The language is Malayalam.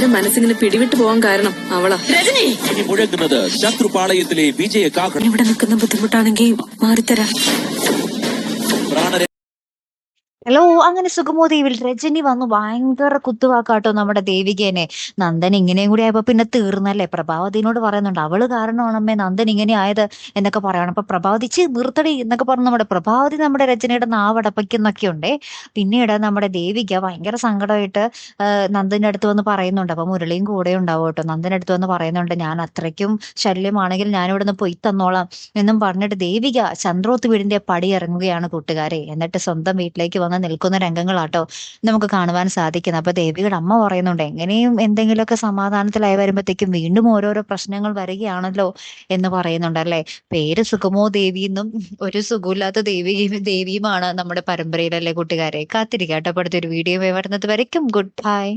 എന്റെ മനസ്സിങ്ങനെ പിടിവിട്ട് പോകാൻ കാരണം അവളാ. രജനി! ഇനി മുഴങ്ങുന്നത് ശത്രുപാളയത്തിലെ വിജയ കാഹളം ഇവിടെ നിൽക്കുന്ന ബുദ്ധിമുട്ടാണെങ്കിൽ മാറിത്തരാം. പ്രാണരെ ഹലോ അങ്ങനെ സുഗമോ ദേവിൽ രജനി വന്നു ഭയങ്കര കുത്തുവാക്കാട്ടോ നമ്മുടെ ദേവികേനെ. നന്ദൻ ഇങ്ങനെയും കൂടി ആയപ്പോ പിന്നെ തീർന്നല്ലേ? പ്രഭാവതിനോട് പറയുന്നുണ്ട് അവൾ കാരണമാണമ്മേ നന്ദൻ ഇങ്ങനെ ആയത് എന്നൊക്കെ പറയണം അപ്പൊ പ്രഭാവതിച്ച് നിർത്തടി എന്നൊക്കെ പറഞ്ഞു നമ്മുടെ പ്രഭാവതി നമ്മുടെ രജനയുടെ നാവടപ്പിക്കുന്നൊക്കെ ഉണ്ടേ. പിന്നീട് നമ്മുടെ ദേവിക ഭയങ്കര സങ്കടമായിട്ട് നന്ദന്റെ അടുത്ത് വന്ന് പറയുന്നുണ്ട്. അപ്പൊ മുരളിയും കൂടെ ഉണ്ടാവും കേട്ടോ. നന്ദന്റെ അടുത്ത് വന്ന് പറയുന്നുണ്ട് ഞാൻ അത്രയ്ക്കും ശല്യമാണെങ്കിൽ ഞാൻ ഇവിടെ നിന്ന് പൊയ് തന്നോളാം എന്നും പറഞ്ഞിട്ട് ദേവിക ചന്ദ്രോത്ത് വീടിന്റെ പടി ഇറങ്ങുകയാണ് കൂട്ടുകാരെ. എന്നിട്ട് സ്വന്തം വീട്ടിലേക്ക് വന്ന് നിൽക്കുന്ന രംഗങ്ങളാട്ടോ നമുക്ക് കാണുവാൻ സാധിക്കുന്നത്. അപ്പൊ ദേവിയുടെ അമ്മ പറയുന്നുണ്ട് എങ്ങനെയും എന്തെങ്കിലുമൊക്കെ സമാധാനത്തിലായി വരുമ്പോഴത്തേക്കും വീണ്ടും ഓരോരോ പ്രശ്നങ്ങൾ വരികയാണല്ലോ എന്ന് പറയുന്നുണ്ട് അല്ലെ? പേര് സുഖമോ ദേവി എന്നും ഒരു സുഖമില്ലാത്ത ദേവിയും ദേവിയുമാണ് നമ്മുടെ പരമ്പരയിലല്ലേ കൂട്ടുകാരെ. കാത്തിരിക്കാട്ടോ വീഡിയോ വരുന്നത് വരയ്ക്കും. Good bye.